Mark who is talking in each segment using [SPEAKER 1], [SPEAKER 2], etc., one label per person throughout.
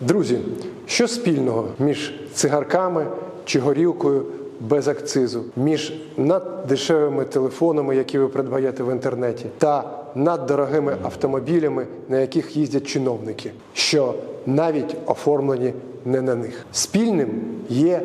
[SPEAKER 1] Друзі, що спільного між цигарками чи горілкою без акцизу, між наддешевими телефонами, які ви придбаєте в інтернеті, та наддорогими автомобілями, на яких їздять чиновники, що навіть оформлені не на них. Спільним є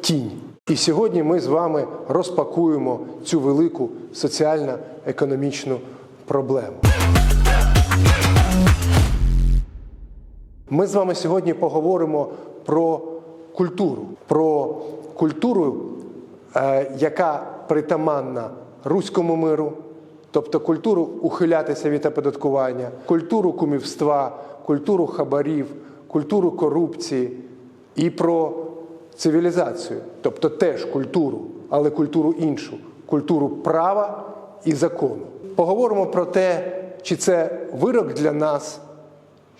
[SPEAKER 1] тінь. І сьогодні ми з вами розпакуємо цю велику соціально-економічну проблему. Ми з вами сьогодні поговоримо про культуру, про культуру, е, яка притаманна руському миру, тобто культуру ухилятися від оподаткування, культуру кумівства, культуру хабарів, культуру корупції і про цивілізацію, тобто теж культуру, але культуру іншу, культуру права і закону. Поговоримо про те, чи це вирок для нас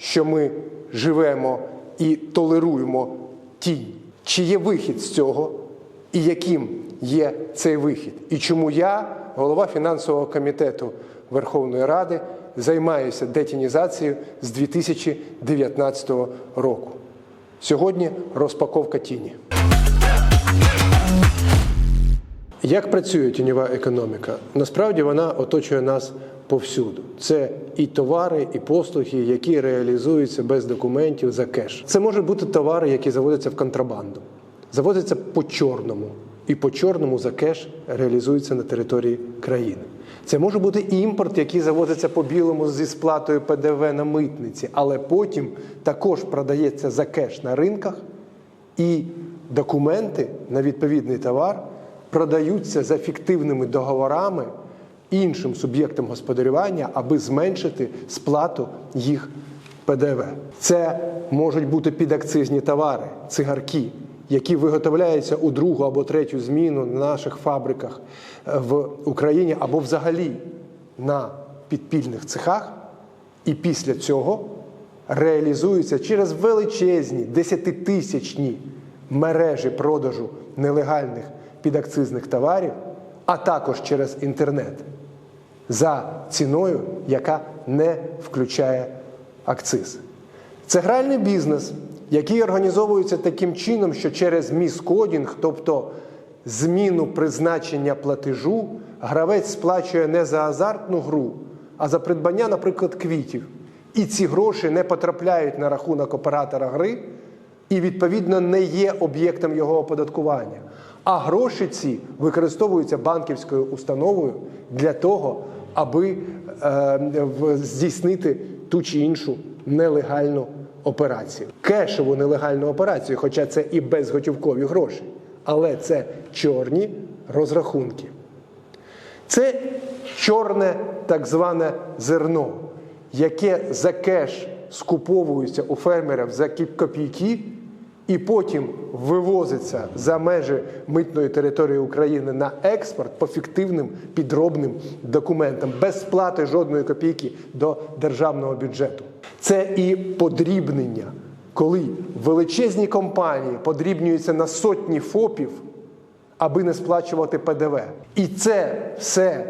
[SPEAKER 1] що ми живемо і толеруємо тінь. Чи є вихід з цього, і яким є цей вихід? І чому я, голова фінансового комітету Верховної Ради, займаюся детінізацією з 2019 року? Сьогодні розпаковка тіні. Як працює тіньова економіка? Насправді вона оточує нас повсюду. Це і товари, і послуги, які реалізуються без документів за кеш. Це можуть бути товари, які заводяться в контрабанду, заводяться по чорному, і по чорному за кеш реалізуються на території країни. Це може бути імпорт, який завозиться по білому зі сплатою ПДВ на митниці, але потім також продається за кеш на ринках, і документи на відповідний товар продаються за фіктивними договорами іншим суб'єктам господарювання, аби зменшити сплату їх ПДВ. Це можуть бути підакцизні товари, цигарки, які виготовляються у другу або третю зміну на наших фабриках е, в Україні або взагалі на підпільних цехах, і після цього реалізуються через величезні десятитисячні мережі продажу нелегальних підакцизних товарів, а також через інтернет за ціною, яка не включає акциз. Це гральний бізнес, який організовується таким чином, що через міскодінг, тобто зміну призначення платежу, гравець сплачує не за азартну гру, а за придбання, наприклад, квітів. І ці гроші не потрапляють на рахунок оператора гри і, відповідно, не є об'єктом його оподаткування. А гроші ці використовуються банківською установою для того, аби е, здійснити ту чи іншу нелегальну операцію. Кешеву нелегальну операцію, хоча це і безготівкові гроші, але це чорні розрахунки. Це чорне так зване зерно, яке за кеш скуповується у фермерів за копійки і потім вивозиться за межі митної території України на експорт по фіктивним підробним документам без сплати жодної копійки до державного бюджету. Це і подрібнення, коли величезні компанії подрібнюються на сотні ФОПів аби не сплачувати ПДВ. І це все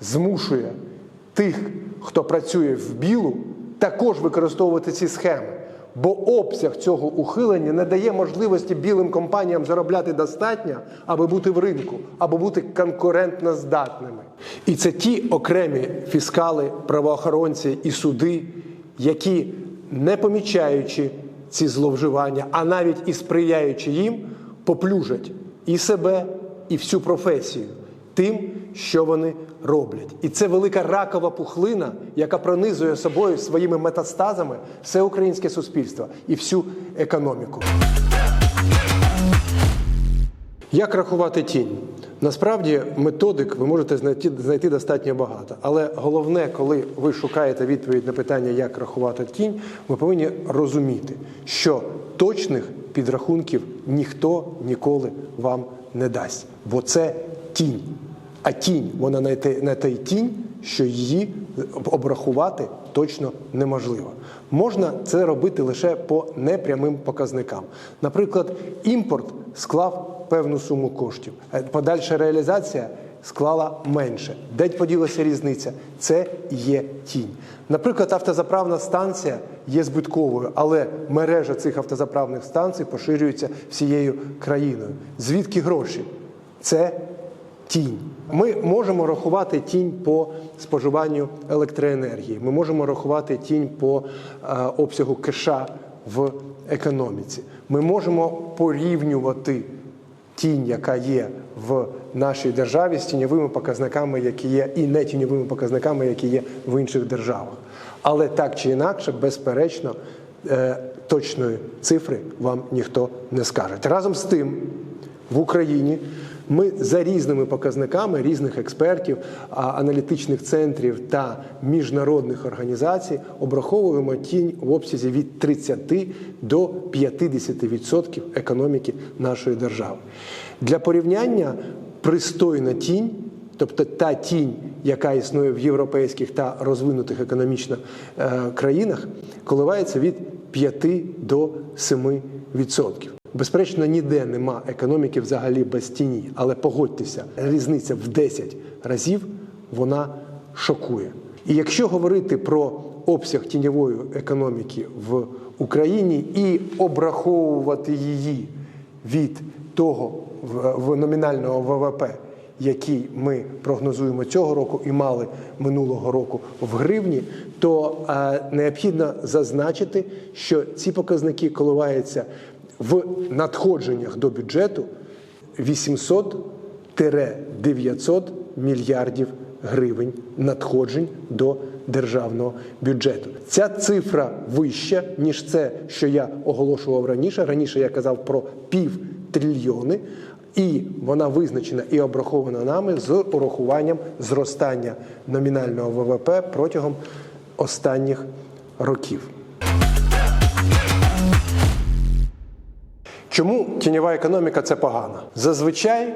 [SPEAKER 1] змушує тих, хто працює в білу, також використовувати ці схеми. Бо обсяг цього ухилення не дає можливості білим компаніям заробляти достатньо, аби бути в ринку, або бути конкурентно здатними. І це ті окремі фіскали, правоохоронці і суди, які, не помічаючи ці зловживання, а навіть і сприяючи їм, поплюжать і себе, і всю професію тим, що вони роблять. І це велика ракова пухлина, яка пронизує собою своїми метастазами все українське суспільство і всю економіку. Як рахувати тінь? Насправді методик ви можете знайти, знайти достатньо багато. Але головне, коли ви шукаєте відповідь на питання, як рахувати тінь, ви повинні розуміти, що точних підрахунків ніхто ніколи вам не дасть. Бо це тінь. А тінь, вона на те, на той тінь, що її обрахувати точно неможливо. Можна це робити лише по непрямим показникам. Наприклад, імпорт склав певну суму коштів. Е, Подальша реалізація склала менше. Де поділася різниця? Це є тінь. Наприклад, автозаправна станція є збитковою, але мережа цих автозаправних станцій поширюється всією країною. Звідки гроші? Це тінь. Ми можемо рахувати тінь по споживанню електроенергії. Ми можемо рахувати тінь по е, обсягу кеша в економіці. Ми можемо порівнювати тінь, яка є в нашій державі, з тіньовими показниками, які є, і не тіньовими показниками, які є в інших державах. Але так чи інакше, безперечно, е, точної цифри вам ніхто не скаже. Разом з тим, в Україні ми за різними показниками різних експертів, аналітичних центрів та міжнародних організацій обраховуємо тінь в обсязі від 30 до 50% економіки нашої держави. Для порівняння пристойна тінь, тобто та тінь, яка існує в європейських та розвинутих економічно е, країнах, коливається від 5 до 7%. Безперечно, ніде нема економіки взагалі без тіні, але погодьтеся, різниця в 10 разів вона шокує. І якщо говорити про обсяг тіньової економіки в Україні і обраховувати її від того в- номінального ВВП, який ми прогнозуємо цього року і мали минулого року в гривні, то е, необхідно зазначити, що ці показники коливаються в надходженнях до бюджету 800-900 мільярдів гривень надходжень до державного бюджету. Ця цифра вища, ніж це, що я оголошував раніше. Раніше я казав про пів трильйони, і вона визначена і обрахована нами з урахуванням зростання номінального ВВП протягом останніх років. Чому тіньова економіка це погано? Зазвичай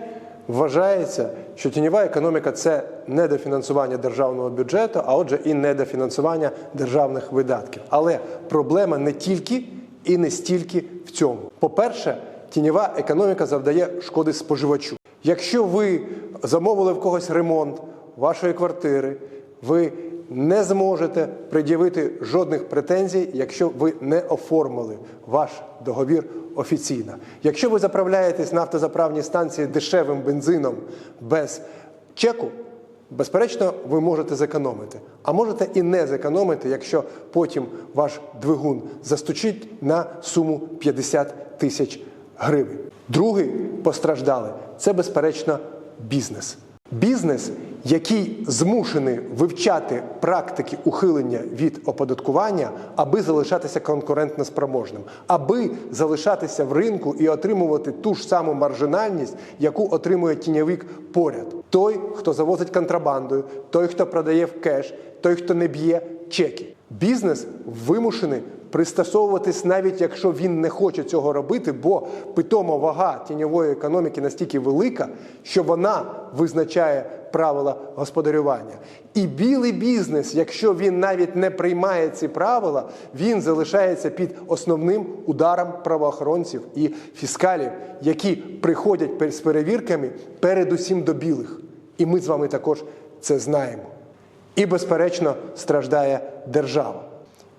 [SPEAKER 1] вважається, що тіньова економіка це недофінансування державного бюджету, а отже, і недофінансування державних видатків. Але проблема не тільки і не стільки в цьому. По-перше, тіньова економіка завдає шкоди споживачу. Якщо ви замовили в когось ремонт вашої квартири, ви не зможете пред'явити жодних претензій, якщо ви не оформили ваш договір офіційно. Якщо ви заправляєтесь на автозаправній станції дешевим бензином без чеку, безперечно, ви можете зекономити. А можете і не зекономити, якщо потім ваш двигун застучить на суму 50 тисяч гривень. Другий постраждалий це, безперечно, бізнес. Бізнес, який змушений вивчати практики ухилення від оподаткування, аби залишатися конкурентно спроможним, аби залишатися в ринку і отримувати ту ж саму маржинальність, яку отримує тіньовик поряд. Той, хто завозить контрабандою, той, хто продає в кеш, той, хто не б'є чеки. Бізнес вимушений пристосовуватись, навіть якщо він не хоче цього робити, бо питома вага тіньової економіки настільки велика, що вона визначає правила господарювання. І білий бізнес, якщо він навіть не приймає ці правила, він залишається під основним ударом правоохоронців і фіскалів, які приходять з перевірками передусім до білих. І ми з вами також це знаємо. І, безперечно, страждає держава.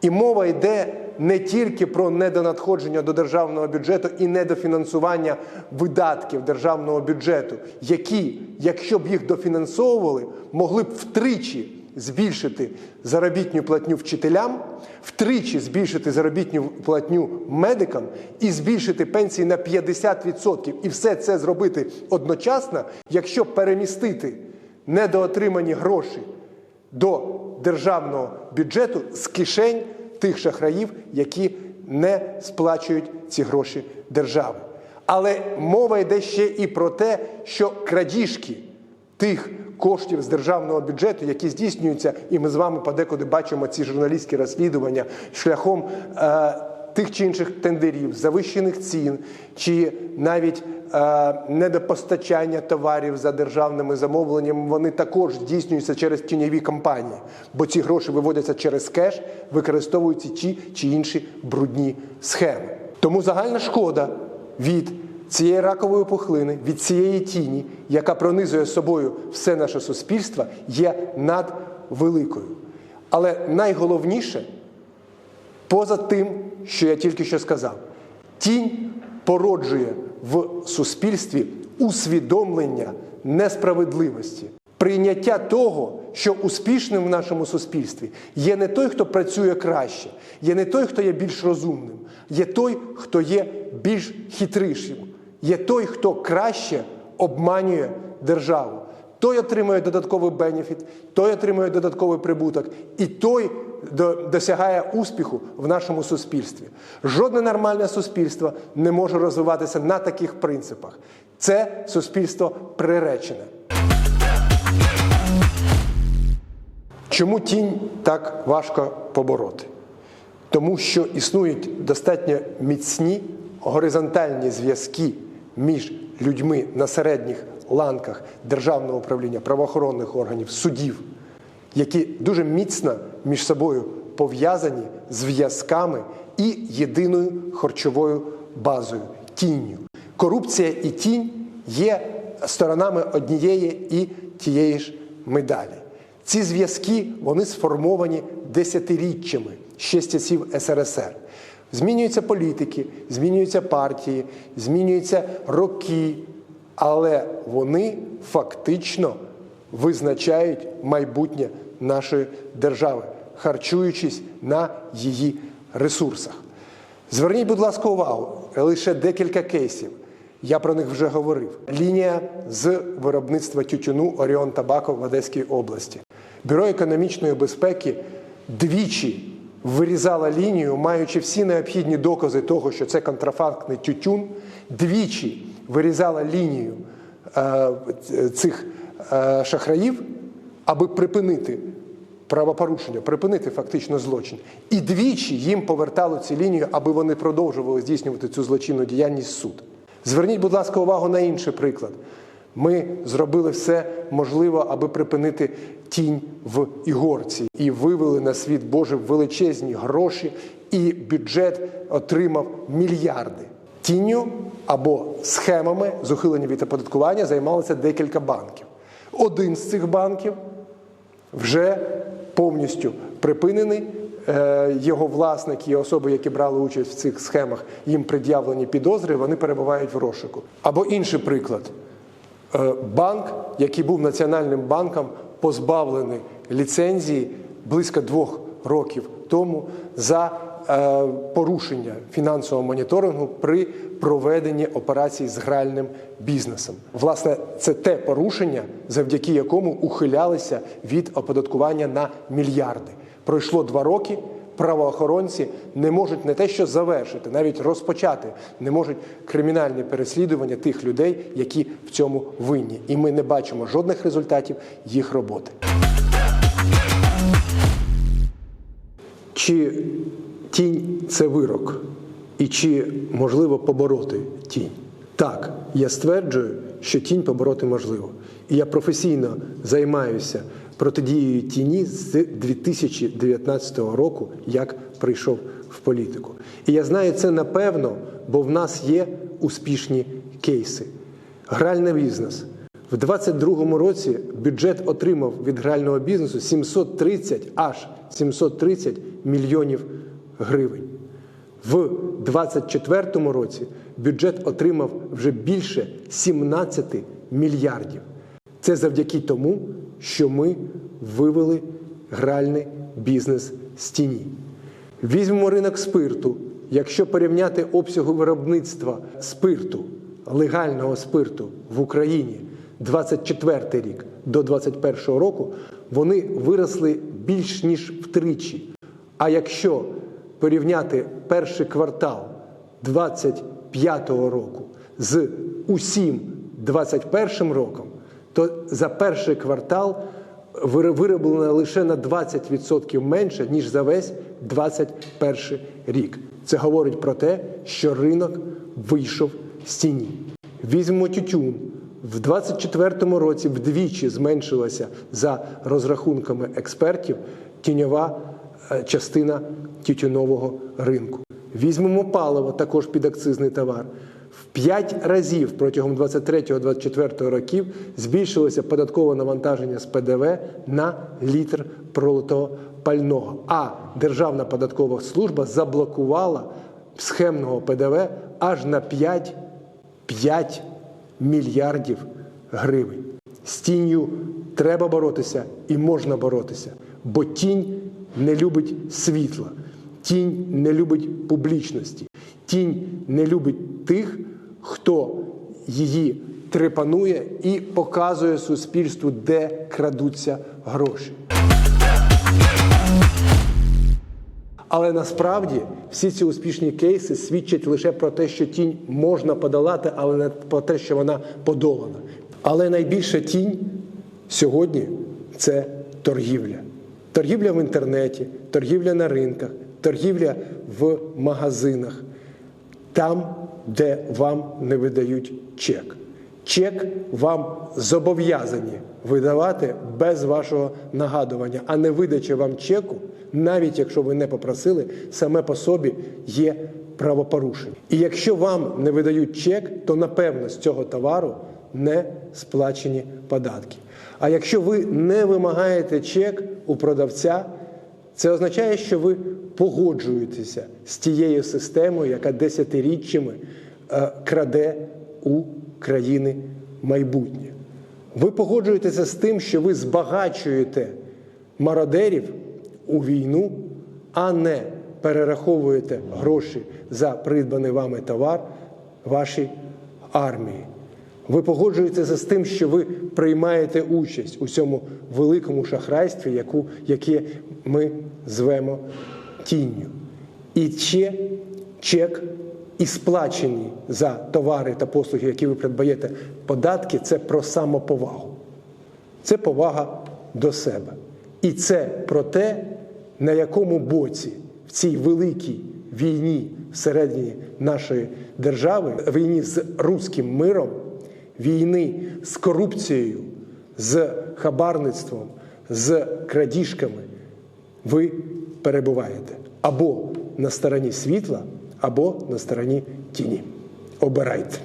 [SPEAKER 1] І мова йде не тільки про недонадходження до державного бюджету і недофінансування видатків державного бюджету, які, якщо б їх дофінансовували, могли б втричі збільшити заробітню платню вчителям, втричі збільшити заробітню платню медикам і збільшити пенсії на 50%. І все це зробити одночасно, якщо перемістити недоотримані гроші до державного бюджету з кишень тих шахраїв, які не сплачують ці гроші держави. Але мова йде ще і про те, що крадіжки тих коштів з державного бюджету, які здійснюються, і ми з вами подекуди бачимо ці журналістські розслідування шляхом е, тих чи інших тендерів, завищених цін, чи навіть недопостачання товарів за державними замовленнями, вони також здійснюються через тіньові компанії, бо ці гроші виводяться через кеш, використовуються ті чи інші брудні схеми. Тому загальна шкода від цієї ракової пухлини, від цієї тіні, яка пронизує собою все наше суспільство, є надвеликою. Але найголовніше, поза тим, що я тільки що сказав, тінь породжує в суспільстві усвідомлення несправедливості, прийняття того, що успішним в нашому суспільстві є не той, хто працює краще, є не той, хто є більш розумним, є той, хто є більш хитрішим, є той, хто краще обманює державу. Той отримує додатковий бенефіт, той отримує додатковий прибуток, і той досягає успіху в нашому суспільстві. Жодне нормальне суспільство не може розвиватися на таких принципах. Це суспільство приречене. Чому тінь так важко побороти? Тому що існують достатньо міцні горизонтальні зв'язки між людьми на середніх ланках державного управління, правоохоронних органів, судів, які дуже міцно між собою пов'язані зв'язками і єдиною харчовою базою тінню. Корупція і тінь є сторонами однієї і тієї ж медалі. Ці зв'язки вони сформовані десятиріччями ще з часів СРСР. Змінюються політики, змінюються партії, змінюються роки, але вони фактично визначають майбутнє нашої держави, харчуючись на її ресурсах. Зверніть, будь ласка, увагу, лише декілька кейсів. Я про них вже говорив. Лінія з виробництва тютюну Оріон Табако в Одеській області. Бюро економічної безпеки двічі вирізало лінію, маючи всі необхідні докази того, що це контрафактний тютюн, двічі вирізала лінію е, цих е, шахраїв, аби припинити правопорушення, припинити фактично злочин. І двічі їм повертали цю лінію, аби вони продовжували здійснювати цю злочинну діяльність суд. Зверніть, будь ласка, увагу на інший приклад. Ми зробили все можливе, аби припинити тінь в ігорці і вивели на світ Божий величезні гроші, і бюджет отримав мільярди. Тінню або схемами з ухилення від оподаткування займалося декілька банків. Один з цих банків вже повністю припинений. Е, Його власники і особи, які брали участь в цих схемах, їм пред'явлені підозри, вони перебувають в розшуку. Або інший приклад: Е, банк, який був національним банком, позбавлений ліцензії близько двох років тому за порушення фінансового моніторингу при проведенні операцій з гральним бізнесом. Власне, це те порушення, завдяки якому ухилялися від оподаткування на мільярди. Пройшло два роки. Правоохоронці не можуть не те, що завершити, навіть розпочати, не можуть кримінальні переслідування тих людей, які в цьому винні. І ми не бачимо жодних результатів їх роботи. Чи тінь це вирок? І чи можливо побороти тінь? Так, я стверджую, що тінь побороти можливо. І я професійно займаюся протидією тіні з 2019 року, як прийшов в політику. І я знаю це напевно, бо в нас є успішні кейси. Гральний бізнес. В 2022 році бюджет отримав від грального бізнесу 730 аж 730 мільйонів гривень. В 2024 році бюджет отримав вже більше 17 мільярдів. Це завдяки тому, що ми вивели гральний бізнес з тіні. Візьмемо ринок спирту. Якщо порівняти обсягу виробництва спирту, легального спирту в Україні 24 рік до 21 року, вони виросли більш ніж втричі. А якщо порівняти перший квартал 25 року з усім 21 роком, то за перший квартал виро- вироблено лише на 20% менше, ніж за весь 21 рік. Це говорить про те, що ринок вийшов з тіні. Візьмемо тютюн. В 2024 році вдвічі зменшилася за розрахунками експертів тіньова частина тютюнового ринку. Візьмемо паливо, також підакцизний товар. В 5 разів протягом 23-24 років збільшилося податкове навантаження з ПДВ на літр пролитого пального. А Державна податкова служба заблокувала схемного ПДВ аж на 5, 5 мільярдів гривень. З тінню треба боротися і можна боротися, бо тінь не любить світла, тінь не любить публічності, тінь не любить тих, хто її трепанує і показує суспільству, де крадуться гроші. Але насправді всі ці успішні кейси свідчать лише про те, що тінь можна подолати, але не про те, що вона подолана. Але найбільша тінь сьогодні це торгівля. Торгівля в інтернеті, торгівля на ринках, торгівля в магазинах, там, де вам не видають чек. Чек вам зобов'язані видавати без вашого нагадування, а не видача вам чеку, навіть якщо ви не попросили, саме по собі є правопорушення. І якщо вам не видають чек, то напевно з цього товару не сплачені податки. А якщо ви не вимагаєте чек у продавця, це означає, що ви погоджуєтеся з тією системою, яка десятиріччями е, краде у країни майбутнє. Ви погоджуєтеся з тим, що ви збагачуєте мародерів у війну, а не перераховуєте гроші за придбаний вами товар вашій армії. Ви погоджуєтеся з тим, що ви приймаєте участь у цьому великому шахрайстві, яку, яке ми звемо тінню. І ще чек і сплачені за товари та послуги, які ви придбаєте, податки це про самоповагу. Це повага до себе. І це про те, на якому боці в цій великій війні всередині нашої держави, війні з руським миром, війни з корупцією, з хабарництвом, з крадіжками, ви перебуваєте або на стороні світла, або на стороні тіні. Обирайте.